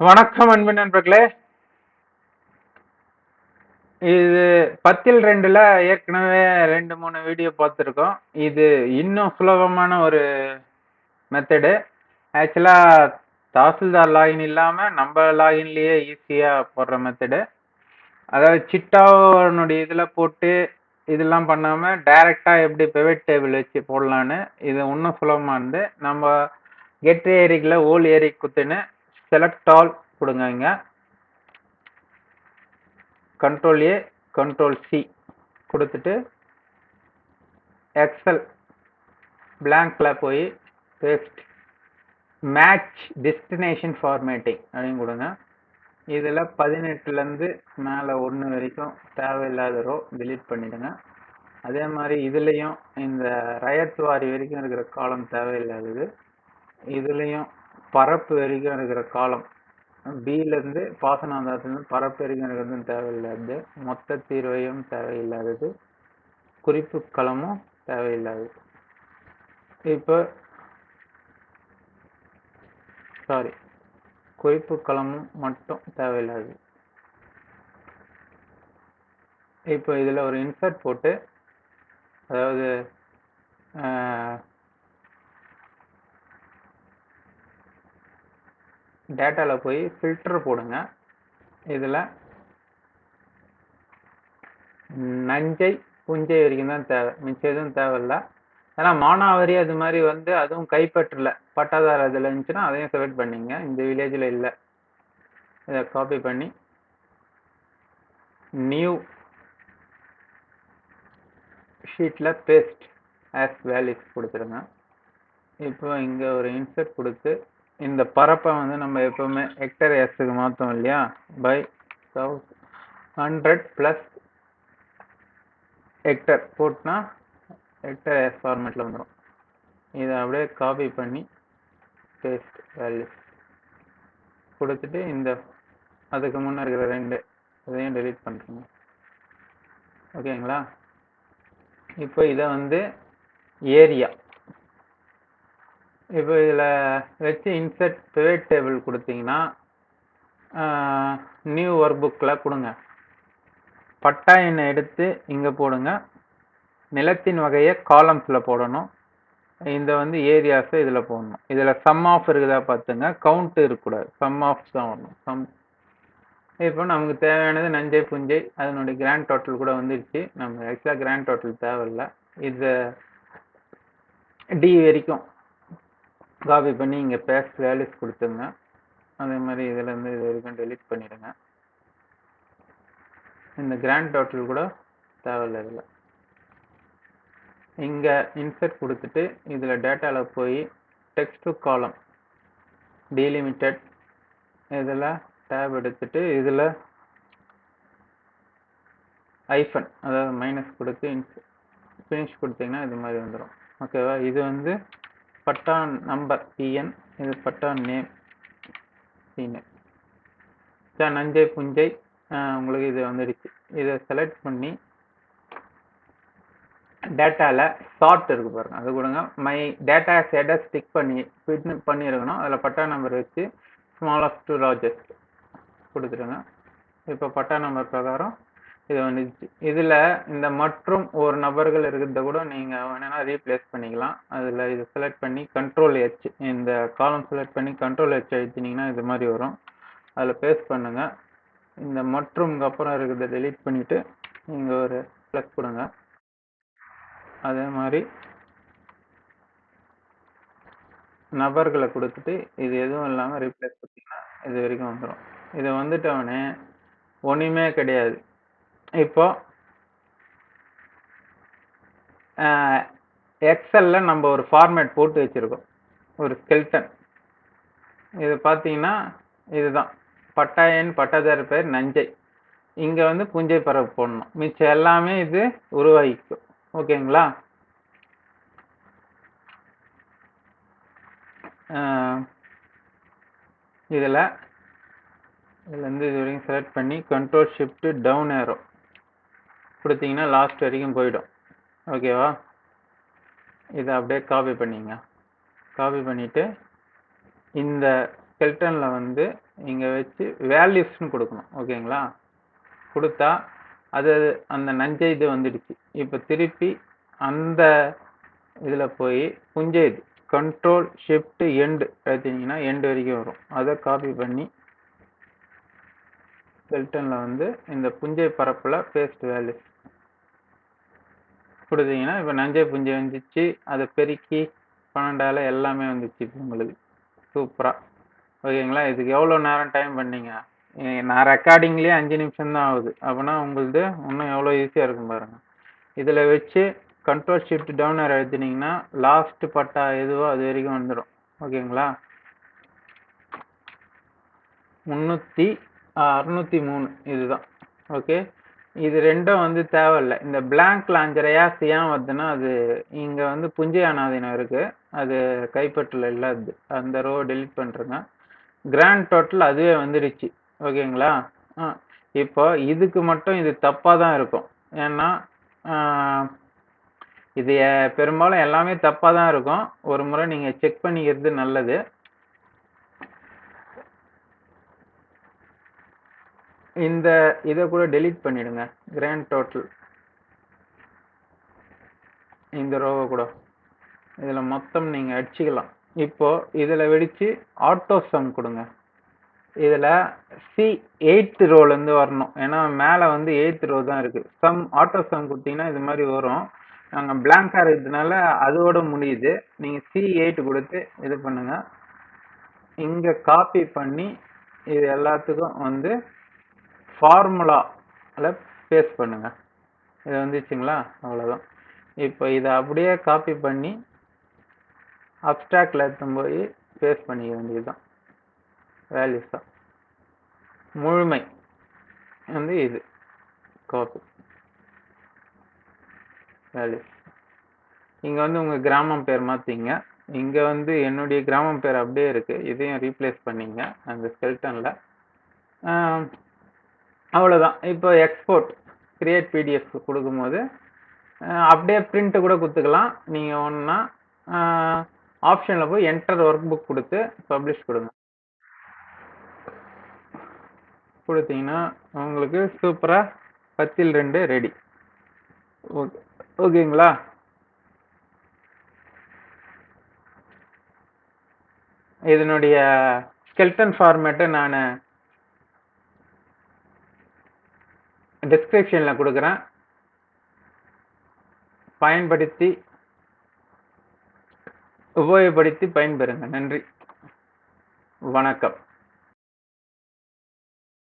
வணக்கம் அன்பு நண்பர்களே. இது பத்தில் ரெண்டுல ஏற்கனவே ரெண்டு மூணு வீடியோ பார்த்துருக்கோம். இது இன்னும் சுலபமான ஒரு மெத்தடு ஆக்சுவலாக தாசில்தார் லாகின் இல்லாமல் நம்ம லாகின்லேயே ஈஸியாக போடுற மெத்தடு அதாவது சிட்டாவனுடைய இதில் போட்டு இதெல்லாம் பண்ணாமல் டைரெக்டாக எப்படி பிவட் டேபிள் வச்சு போடலான்னு இது இன்னும் சுலபமானது. நம்ம கெட் ஏரிக்கில் ஓல் ஏரி குத்துன்னு செலக்ட் ஆல் கொடுங்க இங்கே கண்ட்ரோல் ஏ கண்ட்ரோல் சி கொடுத்துட்டு எக்ஸல் பிளாங்கில் போய் பேஸ்ட் மேட்ச் டெஸ்டினேஷன் ஃபார்மேட்டிங் அப்படின்னு கொடுங்க. இதில் பதினெட்டுலேருந்து மேலே ஒன்று வரைக்கும் தேவையில்லாத ரோ டிலீட் பண்ணிவிடுங்க அதே மாதிரி இதுலேயும் இந்த ரயத் வாரி வரைக்கும் இருக்கிற காலம் தேவையில்லாதது. இதுலேயும் பரப்பு வரைக்கும் இருக்கிற காலம். பியிலேருந்து பாசனாந்தாரத்துலேருந்து பரப்பு வரைக்கும் இருக்கிறதும் தேவையில்லாதது மொத்த தீர்வையும் தேவையில்லாதது. குறிப்பு களமும் தேவையில்லாதது. இப்போ சாரி குறிப்பு களமும் மட்டும் தேவையில்லாது இப்போ இதில் ஒரு இன்சர்ட் போட்டு அதாவது டேட்டாவில் போய் ஃபில்டர் போடுங்க. இதில் நஞ்சை புஞ்சை வரைக்கும் தான் தேவை. மிச்சம் எதுவும் தேவையில்ல. ஏன்னா மானாவாரி அது மாதிரி வந்து அதுவும் கைப்பற்றல. பட்டாதார இதில் இருந்துச்சுன்னா அதையும் செலக்ட் பண்ணிங்க. இந்த வில்லேஜில் இல்லை. இதை காப்பி பண்ணி நியூ ஷீட்டில் பேஸ்ட் ஆஸ் வேல்யூஸ் கொடுத்துருங்க. இப்போ இங்கே ஒரு இன்சர்ட் கொடுத்து இந்த பரப்பை வந்து நம்ம எப்பவுமே ஹெக்டர் எஸ்க்கு மாற்றோம் இல்லையா? By thousand hundred plus hectare போட்டுனா ஹெக்டர் எஸ் ஃபார்மேட்டில் வந்துடும் இதை அப்படியே காப்பி பண்ணி பேஸ்ட் வேல்யூ கொடுத்துட்டு இந்த அதுக்கு முன்னே இருக்கிற ரெண்டு இதையும் டெலீட் பண்ணுறோங்க ஓகேங்களா இப்போ இதை வந்து ஏரியா இப்போ இதில் வச்சு இன்சர்ட் பிவேட் டேபிள் கொடுத்தீங்கன்னா நியூ ஒர்க் புக்கில் கொடுங்க. பட்டா எண்ணை எடுத்து இங்கே போடுங்க. நிலத்தின் வகையை காலம்ஸில் போடணும். இந்த வந்து ஏரியாஸை இதில் போடணும். இதில் சம் ஆஃப் இருக்குதா பார்த்துங்க. கவுண்ட் இருக்கக்கூடாது. சம் ஆஃப் தான் வரணும். சம் இப்போ நமக்கு தேவையானது நஞ்சை புஞ்சை அதனுடைய கிராண்ட் டோட்டல் கூட வந்துருச்சு. நம்ம ஆக்சுவலாக கிராண்ட் டோட்டல் தேவையில்லை. இது டி வரைக்கும். காப்பி பண்ணி இங்கே பேஸ்ட் வேல்யூஸ் கொடுத்துங்க அதே மாதிரி இதிலேருந்து இது வரைக்கும் டெலிட் பண்ணிடுங்க. இந்த கிராண்ட் டோட்டல் கூட தேவையில்லை இதில். இங்கே இன்சர்ட் கொடுத்துட்டு இதில் டேட்டாவில் போய் டெக்ஸ்ட் டு காலம் டீலிமிட்டட் இதில் டேப் எடுத்துட்டு இதில் ஐஃபன் அதாவது மைனஸ் கொடுத்து ஃபினிஷ் கொடுத்தீங்கன்னா இது மாதிரி வந்துடும் ஓகேவா இது வந்து பட்டா நம்பர் பிஎன் இது பட்டா நேம் பிஎன் சார் நஞ்சை புஞ்சை உங்களுக்கு இது வந்துடுச்சு. இதை செலக்ட் பண்ணி டேட்டாவில் ஷார்ட் இருக்கு பாருங்கள் அது கொடுங்க. மை டேட்டா செட்டை ஸ்டிக் பண்ணி ஃபிட் பண்ணியிருக்கணும். அதில் பட்டா நம்பர் வச்சு ஸ்மாலஸ்ட் டு லார்ஜஸ்ட் கொடுத்துருங்க இப்போ பட்டா நம்பர் பிரகாரம் இது வந்துச்சு. இதில் இந்த மற்றும் ஒரு நபர்கள் இருக்கிறத கூட நீங்கள் வேணும்னா ரீப்ளேஸ் பண்ணிக்கலாம். அதில் இது செலக்ட் பண்ணி கண்ட்ரோல் ஹெச் இந்த காலம் செலக்ட் பண்ணி கண்ட்ரோல் ஹெச் அழுத்தினீங்கன்னா இது மாதிரி வரும். அதில் பேஸ்ட் பண்ணுங்க. இந்த மற்றும்க்கு அப்புறம் இருக்கிறத டெலீட் பண்ணிவிட்டு இங்கே ஒரு பிளஸ் கொடுங்க. அதே மாதிரி நபர்களை கொடுத்துட்டு இது எதுவும் இல்லாமல் ரீப்ளேஸ் பண்ணிங்கன்னா இது வரைக்கும் வந்துடும் இது வந்துட்டவனே ஒன்றுமே கிடையாது. இப்போ எக்ஸல்ல நம்ம ஒரு ஃபார்மேட் போட்டு வச்சிருக்கோம். ஒரு ஸ்கெல்டன் இது பார்த்தீங்கன்னா இதுதான். பட்டாயன் பட்டாதார பேர் நஞ்சை. இங்கே வந்து புஞ்சை பறவை போடணும். மிச்சம் எல்லாமே இது உருவாகிக்கும். ஓகேங்களா? இதில் இதுலேருந்து இது வரைக்கும் செலக்ட் பண்ணி கண்ட்ரோல் ஷிஃப்ட்டு டவுன் ஏரோ கொடுத்தீங்கன்னா லாஸ்ட் வரைக்கும் போயிடும். ஓகேவா இதை அப்படியே காப்பி பண்ணிங்க. காப்பி பண்ணிவிட்டு இந்த ஸ்கெல்டனில் வந்து இங்கே வச்சு வேல்யூஸ்னு கொடுக்கணும். ஓகேங்களா கொடுத்தா அது அந்த நஞ்சை இது வந்துடுச்சு. இப்போ திருப்பி அந்த இதில் போய் புஞ்சை இது கண்ட்ரோல் ஷிஃப்ட் எண்டு எடுத்தீங்கன்னா எண்டு வரைக்கும் வரும். அதை காப்பி பண்ணி ஸ்கெல்டனில் வந்து இந்த புஞ்சை பரப்பில் பேஸ்ட் வேல்யூஸ் கொடுத்தீங்கன்னா இப்போ நஞ்சை புஞ்சை வந்துச்சு. அதை பெருக்கி பன்னெண்டால எல்லாமே வந்துச்சு இப்போ உங்களுக்கு. சூப்பராக ஓகேங்களா? இதுக்கு எவ்வளோ நேரம் டைம் பண்ணீங்க? நான் ரெக்கார்டிங்லேயே அஞ்சு நிமிஷம் தான் ஆகுது. அப்படின்னா உங்களுது இன்னும் எவ்வளோ ஈஸியாக இருக்கும் பாருங்க. இதில் வச்சு கண்ட்ரோல் ஷிஃப்ட் டவுன் எழுத்துனீங்கன்னா லாஸ்ட் பட்டா எதுவோ அது வரைக்கும் வந்துடும் ஓகேங்களா? முந்நூற்றி அறுநூற்றி மூணு இதுதான். ஓகே? இது ரெண்டும் வந்து தேவையில்லை. இந்த பிளாங்க் லாஞ்சரையா ஏன் வருதுன்னா அது இங்கே வந்து புஞ்சை அனாதீனம் இருக்குது அது கைப்பற்றல இல்லாது அந்த ரோ டெலீட் பண்ணுறேங்க கிராண்ட் டோட்டல் அதுவே வந்துடுச்சு. ஓகேங்களா? ஆ இப்போ இதுக்கு மட்டும் இது தப்பாக தான் இருக்கும். ஏன்னா இது பெரும்பாலும் எல்லாமே தப்பாக தான் இருக்கும். ஒரு முறை நீங்கள் செக் பண்ணிக்கிறது நல்லது. இந்த இதை கூட டெலீட் பண்ணிடுங்க. கிராண்ட் டோட்டல் இந்த ரோவை கூட. இதில் மொத்தம் நீங்கள் அடிச்சுக்கலாம். இப்போ இதில் வெடித்து ஆட்டோ சம் கொடுங்க. இதில் சி எயித்து ரோலேருந்து வரணும். ஏன்னா மேலே வந்து எயித் ரோ தான் இருக்குது சம் ஆட்டோ சம் கொடுத்தீங்கன்னா இது மாதிரி வரும். நாங்கள் பிளாங்காக இருக்கிறதுனால அதோட முடியுது. நீங்கள் சி எயிட் கொடுத்து இது பண்ணுங்கள் இங்கே காப்பி பண்ணி இது எல்லாத்துக்கும் வந்து ஃபார்முலாவில் பேஸ்ட் பண்ணுங்கள் இது வந்துச்சுங்களா? அவ்வளோதான் இப்போ இதை அப்படியே காப்பி பண்ணி அப்ட்ராக்டில் எடுத்துன்னு போய் பேஸ்ட் பண்ணிக்க வேண்டியது தான் வேல்யூஸ் தான். முழுமை வந்து இது. காப்பி வேல்யூஸ் இங்கே வந்து உங்கள் கிராமம் பேர் மாற்றிங்க இங்கே வந்து என்னுடைய கிராமம் பேர் அப்படியே இருக்குது இதையும் ரீப்ளேஸ் பண்ணிங்க. அந்த ஸ்கெல்டனில் அவ்வளோதான் இப்போ எக்ஸ்போர்ட் கிரியேட் பிடிஎஃப் கொடுக்கும்போது அப்படியே பிரிண்ட்டு கூட கொடுத்துக்கலாம். நீங்கள் ஒன்றா ஆப்ஷனில் போய் என்டர் ஒர்க் புக் கொடுத்து பப்ளிஷ் கொடுங்க. கொடுத்தீங்கன்னா உங்களுக்கு சூப்பராக பத்தில் ரெண்டு ரெடி ஓகே ஓகேங்களா? இதனுடைய ஸ்கெல்டன் ஃபார்மேட்டை நான் டிஸ்கிரிப்ஷனில் கொடுக்குறேன். பயன்படுத்தி உபயோகப்படுத்தி பயன்பெறுங்க. நன்றி. வணக்கம்.